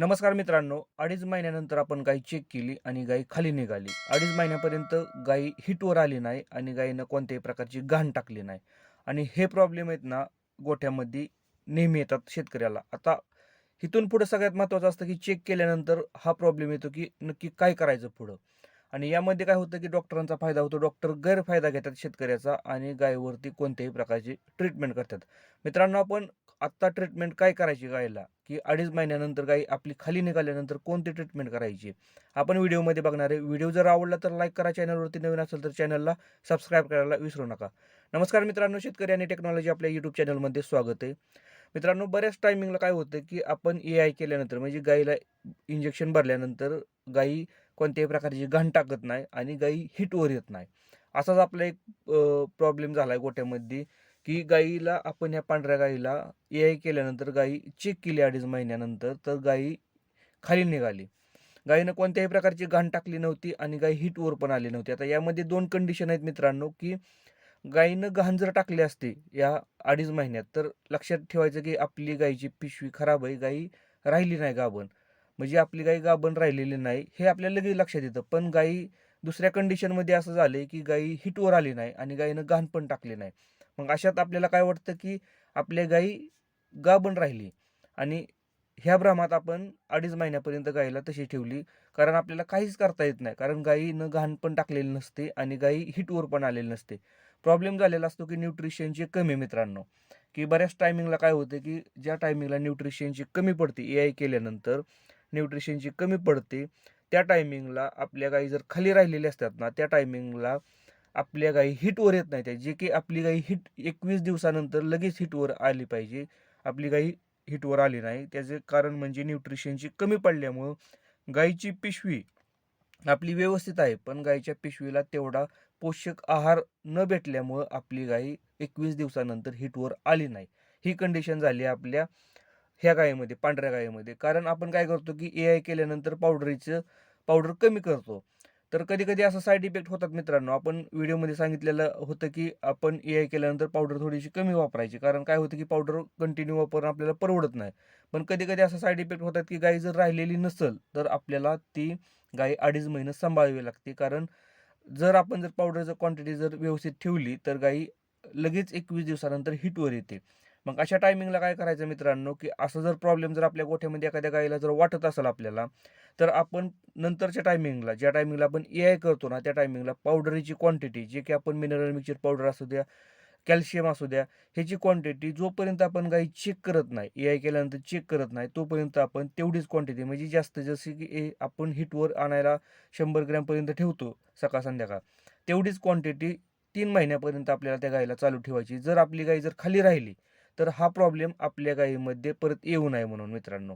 नमस्कार मित्रांनो अडीच महिन्यानंतर आपण गाय चेक केली आणि गाय खाली निघाली. अडीच महिन्यापर्यंत गाय हिटवर आली नाही आणि गायीनं कोणत्याही प्रकारची घाण टाकली नाही. आणि हे प्रॉब्लेम आहेत ना गोठ्यामध्ये नेहमी येतात शेतकऱ्याला. आता इथून पुढं सगळ्यात महत्त्वाचं असतं की चेक केल्यानंतर हा प्रॉब्लेम येतो की नक्की काय करायचं पुढं. आणि यामध्ये काय होतं की डॉक्टरांचा फायदा होतो. डॉक्टर गैरफायदा घेतात शेतकऱ्याचा आणि गायीवरती कोणत्याही प्रकारची ट्रीटमेंट करतात. मित्रांनो आपण आत्ता ट्रीटमेंट काय करायची गायला? की अडीच महिन्यानंतर गाई आपली खाली निघाल्यानंतर कोणती ट्रीटमेंट करायची? आपण व्हिडिओमध्ये बघणार आहे. व्हिडिओ जर आवडला तर लाईक करा चॅनलवरती नवीन असेल तर चॅनलला सबस्क्राईब करायला विसरू नका. नमस्कार मित्रांनो शेतकरी आणि टेक्नॉलॉजी आपल्या यूट्यूब चॅनलमध्ये स्वागत आहे. मित्रांनो बऱ्याच टायमिंगला काय होतं की आपण ए आय केल्यानंतर म्हणजे गाईला इंजेक्शन भरल्यानंतर गाई कोणत्याही प्रकारची घाण टाकत नाही आणि गाई हिटवर येत नाही. असाच आपला एक प्रॉब्लेम झाला आहे गोट्यामध्ये. की गाईला आपण ह्या पांढऱ्या गाईला ए आय केल्यानंतर गाई चेक केली अडीच महिन्यानंतर तर गाई खाली निघाली. गाईनं कोणत्याही प्रकारची घाण टाकली नव्हती आणि गाई हिटवर पण आली नव्हती. आता यामध्ये दोन कंडिशन आहेत मित्रांनो की गाईनं घाण जर टाकली असते या अडीच महिन्यात तर लक्षात ठेवायचं की आपली गाईची पिशवी खराब आहे गाई राहिली नाही गाभण. म्हणजे आपली गाई गाभण राहिलेली नाही हे आपल्याला लगेच लक्षात येतं. पण गाई दुसऱ्या कंडिशनमध्ये असं झालं की गाई हिटवर आली नाही आणि गाईनं घाण पण टाकली नाही. मग अशात आपल्याला काय वाटतं की आपल्या गाई गाबण राहिली आणि ह्या भ्रमात आपण अडीच महिन्यापर्यंत गाईला तशी ठेवली. कारण आपल्याला काहीच करता येत नाही. कारण गाईनं घाण पण टाकलेली नसते आणि गाई हिटवर पण आलेली नसते. प्रॉब्लेम झालेला असतो की न्यूट्रिशनची कमी मित्रांनो. की बऱ्याच टायमिंगला काय होतं की ज्या टायमिंगला न्यूट्रिशनची कमी पडते ए आय केल्यानंतर न्यूट्रिशनची कमी पडते त्या टायमिंगला आपल्या गाई जर खाली राहिलेल्या असतात ना त्या टायमिंगला आपल्या गाई हिटवर येत नाही त्या. जे की आपली गाई हिट एकवीस दिवसानंतर लगेच हिटवर आली पाहिजे. आपली गाई हिटवर आली नाही. त्याचे कारण म्हणजे न्यूट्रिशनची कमी पडल्यामुळं गाईची पिशवी आपली व्यवस्थित आहे. पण गाईच्या पिशवीला तेवढा पोषक आहार न भेटल्यामुळं आपली गाई एकवीस दिवसानंतर हिटवर आली नाही. ही कंडिशन झाली आपल्या ह्या गायीमध्ये पांढऱ्या गायीमध्ये. कारण आपण काय करतो की ए आय केल्यानंतर पावडरीचं पावडर कमी करतो. तर कधी कधी असं साईड इफेक्ट होतात मित्रांनो. आपण व्हिडिओमध्ये सांगितलेलं होतं की आपण ए आय केल्यानंतर पावडर थोडीशी कमी वापरायची. कारण काय होतं की पावडर कंटिन्यू वापरणं आपल्याला परवडत नाही. पण कधी कधी असं साईड इफेक्ट होतात की गाय जर राहिलेली नसेल तर आपल्याला ती गाय अडीच महिने सांभाळावी लागते. कारण जर आपण जर पावडरचं क्वांटिटी जर व्यवस्थित ठेवली तर गाई लगेच एकवीस दिवसानंतर हिटवर येते. मग अशा टायमिंगला काय करायचं मित्रांनो की असं जर प्रॉब्लेम जर आपल्या गोठ्यामध्ये एखाद्या गाईला जर वाटत असेल आपल्याला तर आपण नंतरच्या टायमिंगला ज्या टायमिंगला आपण ए आय करतो ना त्या टायमिंगला पावडरीची क्वांटिटी जे की आपण मिनरल मिक्सर पावडर असू द्या कॅल्शियम असू द्या ह्याची क्वांटिटी जोपर्यंत आपण गाई चेक करत नाही ए आय केल्यानंतर चेक करत नाही तोपर्यंत आपण तेवढीच क्वांटिटी म्हणजे जास्त जसे की ए आपण हिटवर आणायला शंभर ग्रॅमपर्यंत ठेवतो सकाळ संध्याकाळ तेवढीच क्वांटिटी तीन महिन्यापर्यंत आपल्याला त्या गाईला चालू ठेवायची. जर आपली गाई जर खाली राहिली तर हा प्रॉब्लेम आपल्या गायीमध्ये परत येऊ नये म्हणून मित्रांनो.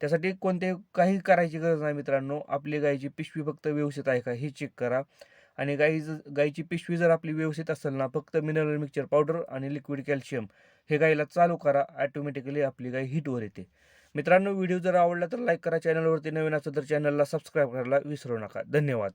त्यासाठी कोणते काही करायची गरज नाही मित्रांनो. आपली गायीची पिशवी फक्त व्यवस्थित आहे का हे चेक करा. आणि गाई गायीची पिशवी जर आपली व्यवस्थित असेल ना फक्त मिनरल मिक्सचर पावडर आणि लिक्विड कॅल्शियम हे गाईला चालू करा. ॲटोमॅटिकली आपली गाय हिटवर येते. मित्रांनो व्हिडिओ जर आवडला तर लाईक करा. चॅनलवरती नवीन असेल तर चॅनलला सबस्क्राईब करायला विसरू नका. धन्यवाद.